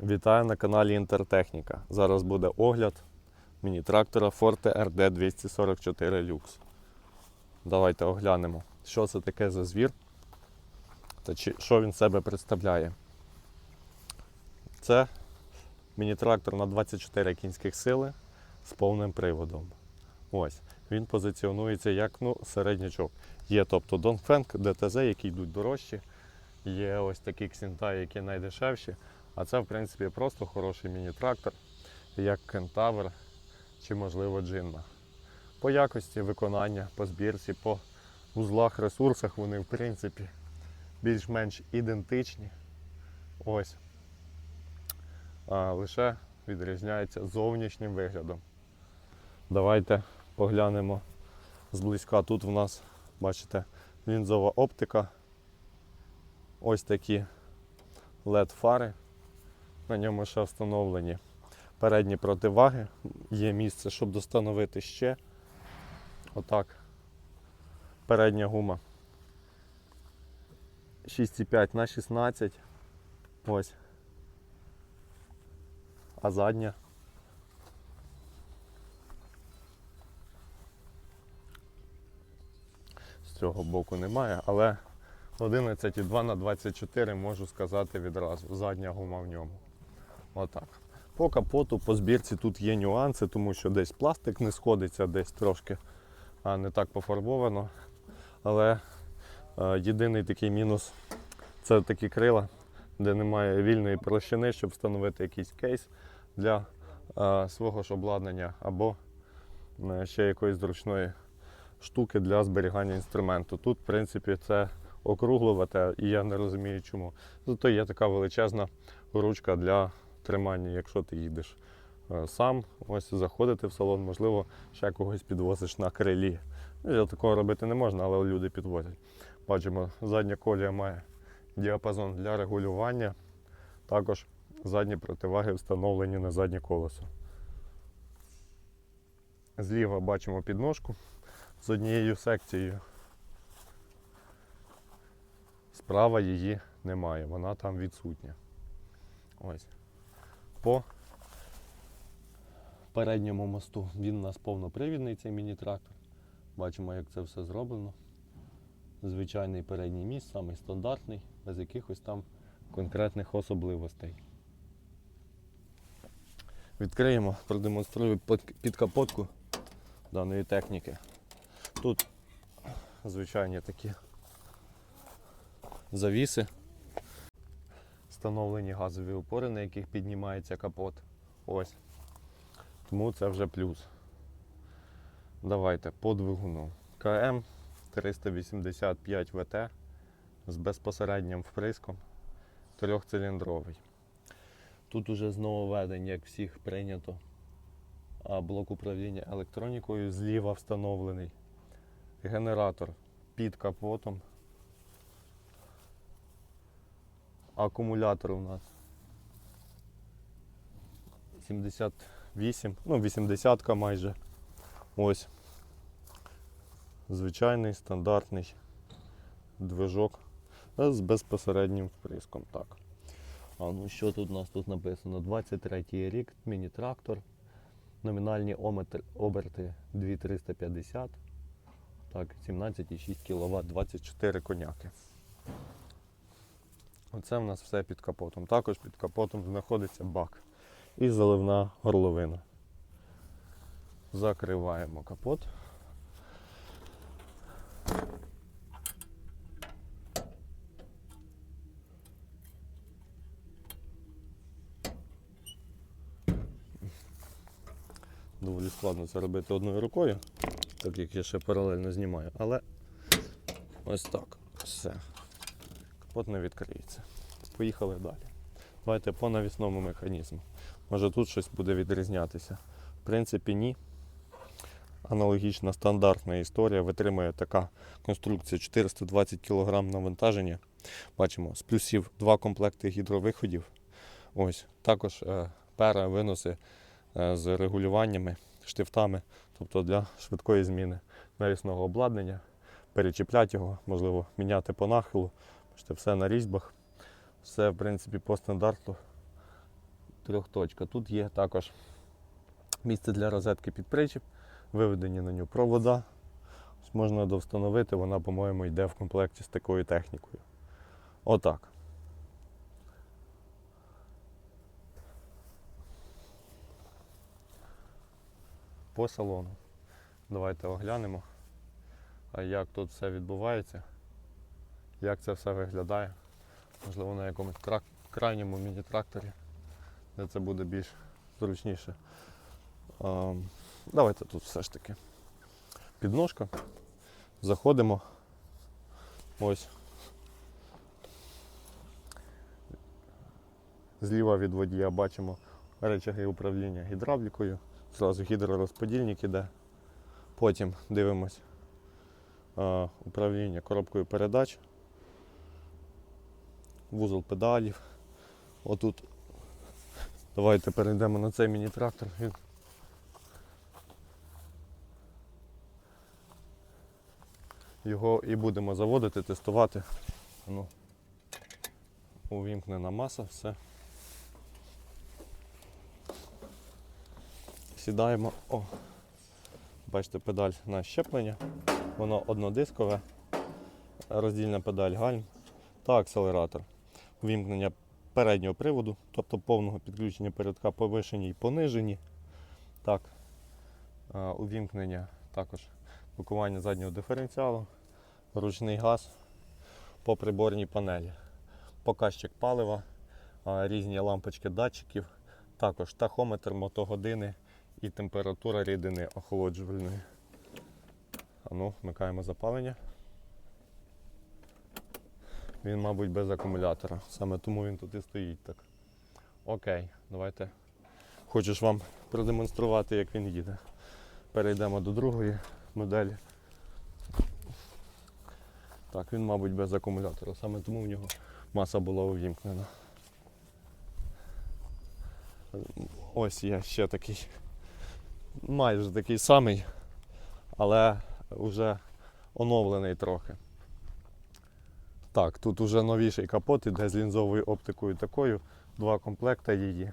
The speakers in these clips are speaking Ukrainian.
Вітаю на каналі Інтертехніка. Зараз буде огляд міні-трактора Forte RD 244 Lux. Давайте оглянемо, що це таке за звір та що він себе представляє. Це міні-трактор на 24 кінських сили з повним приводом. Ось. Він позиціонується як ну, середнячок. Є тобто Dongfeng, DTZ, які йдуть дорожчі. Є ось такі Xintai, які найдешевші. А це, в принципі, просто хороший міні-трактор, як Кентавр чи, можливо, Джинма. По якості виконання, по збірці, по узлах, ресурсах вони, в принципі, більш-менш ідентичні. Ось. А лише відрізняється зовнішнім виглядом. Давайте поглянемо зблизька. Тут в нас, бачите, лінзова оптика. Ось такі LED-фари. На ньому ще встановлені передні противаги. Є місце, щоб достановити ще. Отак. Передня гума 6,5 на 16. Ось. А задня. З цього боку немає, але 11,2 на 24 можу сказати відразу. Задня гума в ньому. Отак. По капоту, по збірці тут є нюанси, тому що десь пластик не сходиться, десь трошки а не так пофарбовано. Але е, єдиний такий мінус це такі крила, де немає вільної площини, щоб встановити якийсь кейс для е, свого ж обладнання або е, ще якоїсь зручної штуки для зберігання інструменту. Тут, в принципі, це округлувати, і я не розумію чому. Зато є така величезна ручка для тримання, якщо ти їдеш е, сам, ось заходити в салон, можливо, ще когось підвозиш на крилі. Ну, Такого робити не можна, але люди підвозять. Бачимо, задня колія має діапазон для регулювання. Також задні противаги встановлені на заднє колесо. Зліва бачимо підножку з однією секцією. Справа її немає, вона там відсутня. Ось. По передньому мосту він у нас повнопривідний, цей міні-трактор. Бачимо, як це все зроблено. Звичайний передній міст, самий стандартний, без якихось там конкретних особливостей. Відкриємо, продемонструю підкапотку даної техніки. Тут звичайні такі завіси, встановлені газові опори, на яких піднімається капот. Ось. Тому це вже плюс. Давайте по двигуну. КМ 385 ВТ з безпосереднім вприском трьохциліндровий. Тут уже з нововведень, як всіх прийнято, а блок управління електронікою зліва встановлений. Генератор під капотом. Акумулятор у нас 78, ну 80 майже. Ось. Звичайний стандартний движок з безпосереднім вприском. Так. А ну що тут у нас тут написано? 23 рік, міні-трактор. Номінальні оберти 2350. Так, 17,6 кВт, 24 коняки. Оце в нас все під капотом. Також під капотом знаходиться бак і заливна горловина. Закриваємо капот. Доволі складно це робити одною рукою, так як я ще паралельно знімаю, але ось так. Все. Капот не відкриється. Поїхали далі. Давайте по навісному механізму. Може тут щось буде відрізнятися. В принципі, ні. Аналогічна стандартна історія. Витримує така конструкція 420 кг навантаження. Бачимо, з плюсів два комплекти гідровиходів. Ось. Також е, пера виноси е, з регулюваннями, штифтами, тобто для швидкої зміни навісного обладнання. Перечіпляти його, можливо, міняти по нахилу. Бачите, все на різьбах. Все, в принципі, по стандарту трьохточка. Тут є також місце для розетки під причіп, виведені на нього провода. Ось можна довстановити, вона, по-моєму, йде в комплекті з такою технікою. Отак. По салону. Давайте оглянемо, як тут все відбувається, як це все виглядає. Можливо, на якомусь крайньому міні-тракторі, де це буде більш зручніше. А, давайте тут все ж таки. Підножка. Заходимо. Ось. Зліва від водія бачимо речаги управління гідравлікою. Зразу гідророзподільник іде. Потім дивимось а, управління коробкою передач, вузол педалів. Отут. Давайте перейдемо на цей міні-трактор. Його і будемо заводити, тестувати. Ну, увімкнена маса, все. Сідаємо. О, бачите, педаль на щеплення. Воно однодискове, роздільна педаль гальм та акселератор. Увімкнення переднього приводу, тобто повного підключення передка повишені і понижені. Так, е, увімкнення також блокування заднього диференціалу, ручний газ по приборній панелі, показчик палива, різні лампочки датчиків, також тахометр, мотогодини і температура рідини охолоджувальної. А вмикаємо запалення. Він, мабуть, без акумулятора. Саме тому він тут і стоїть так. Окей, давайте. Хочу ж вам продемонструвати, як він їде. Перейдемо до другої моделі. Так, він, мабуть, без акумулятора. Саме тому в нього маса була увімкнена. Ось є ще такий. Майже такий самий, але вже оновлений трохи. Так, тут уже новіший капот іде з лінзовою оптикою такою, два комплекта її.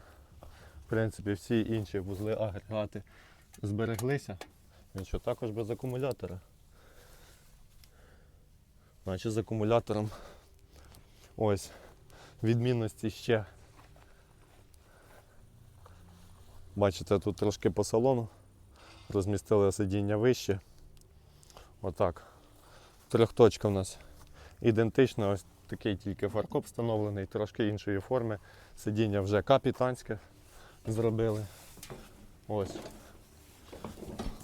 В принципі, всі інші вузли агрегати збереглися. Він що також без акумулятора. Значить з акумулятором ось відмінності ще. Бачите, тут трошки по салону. Розмістили сидіння вище. Отак. Трьохточка в нас ідентична, ось такий тільки фаркоп встановлений, трошки іншої форми. Сидіння вже капітанське зробили. Ось.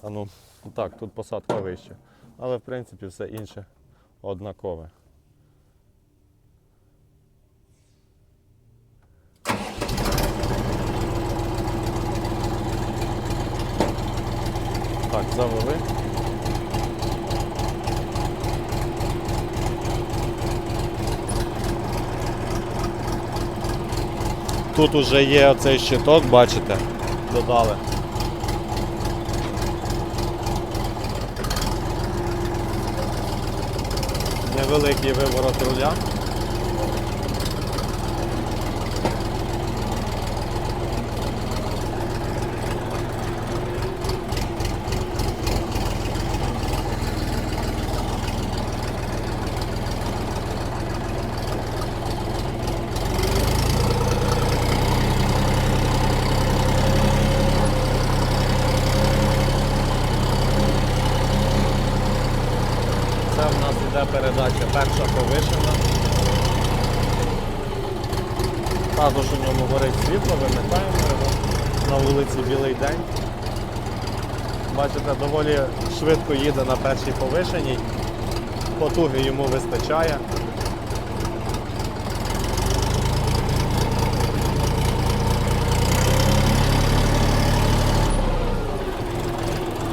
А ну, так, тут посадка вища. Але в принципі все інше однакове. Так, завели. Тут уже є оцей щиток, бачите, додали. Невеликий виворот руля. Це в нас іде передача перша повишена. Також у ньому горить світло, вимикаємо його на вулиці білий день. Бачите, доволі швидко їде на першій повишеній. Потуги йому вистачає.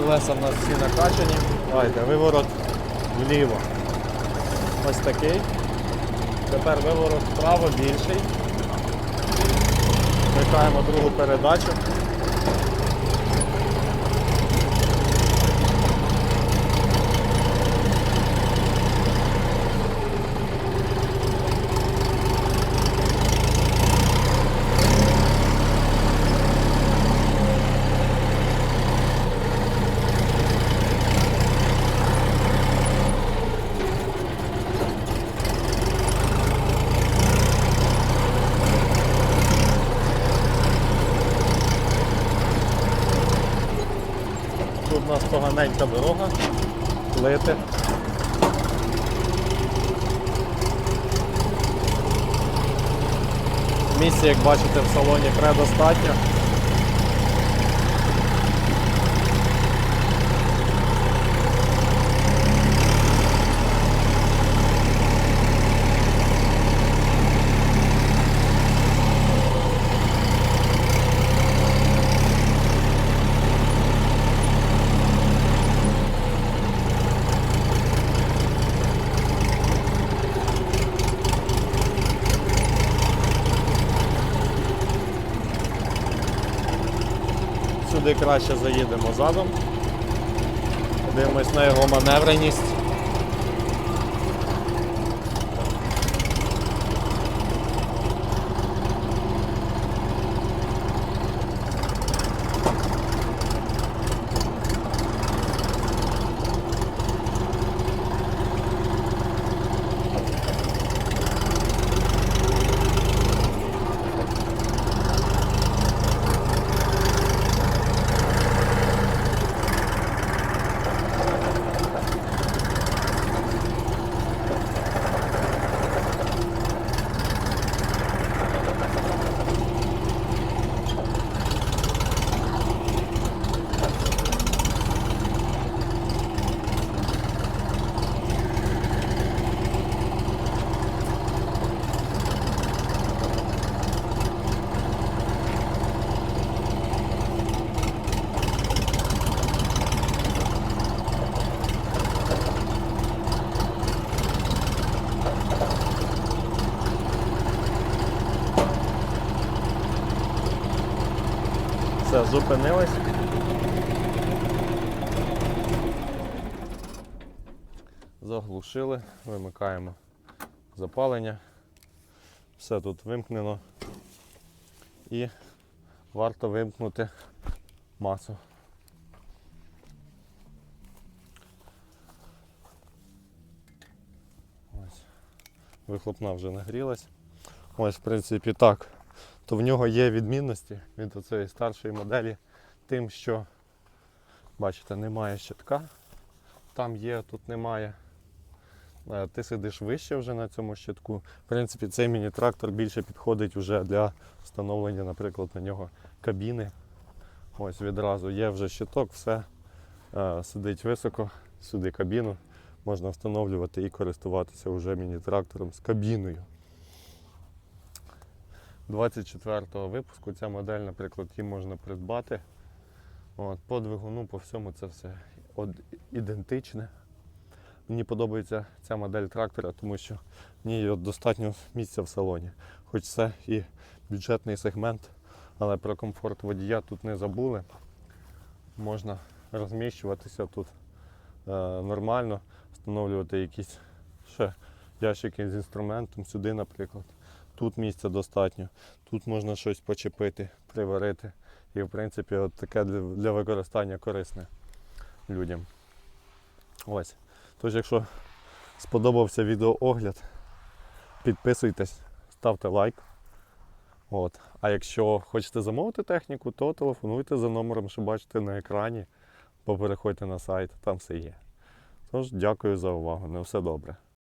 Колеса в нас всі накачані. Давайте, виворот вліво. Ось такий. Тепер виворот вправо більший. Вмикаємо другу передачу. нас поганенька дорога. Плити. Місця, як бачите, в салоні предостатньо. Краще заїдемо задом. Дивимось на його маневреність. Все, зупинились. Заглушили, вимикаємо запалення. Все тут вимкнено. І варто вимкнути масу. Ось. Вихлопна вже нагрілась. Ось, в принципі, так. То в нього є відмінності від цієї старшої моделі, тим, що, бачите, немає щитка. Там є, тут немає. Е, Ти сидиш вище вже на цьому щитку. В принципі, цей міні-трактор більше підходить вже для встановлення, наприклад, на нього кабіни. Ось відразу є вже щиток, все е, сидить високо, сюди кабіну. Можна встановлювати і користуватися вже міні-трактором з кабіною. 24-го випуску ця модель, наприклад, її можна придбати. От, по двигуну, по всьому це все ідентичне. Мені подобається ця модель трактора, тому що в ній достатньо місця в салоні. Хоч це і бюджетний сегмент, але про комфорт водія тут не забули. Можна розміщуватися тут е, нормально, встановлювати якісь ще ящики з інструментом сюди, наприклад. Тут місця достатньо, тут можна щось почепити, приварити. І в принципі от таке для, використання корисне людям. Ось. Тож, якщо сподобався відеоогляд, підписуйтесь, ставте лайк. От. А якщо хочете замовити техніку, то телефонуйте за номером, що бачите на екрані, або переходьте на сайт, там все є. Тож, дякую за увагу. На все добре.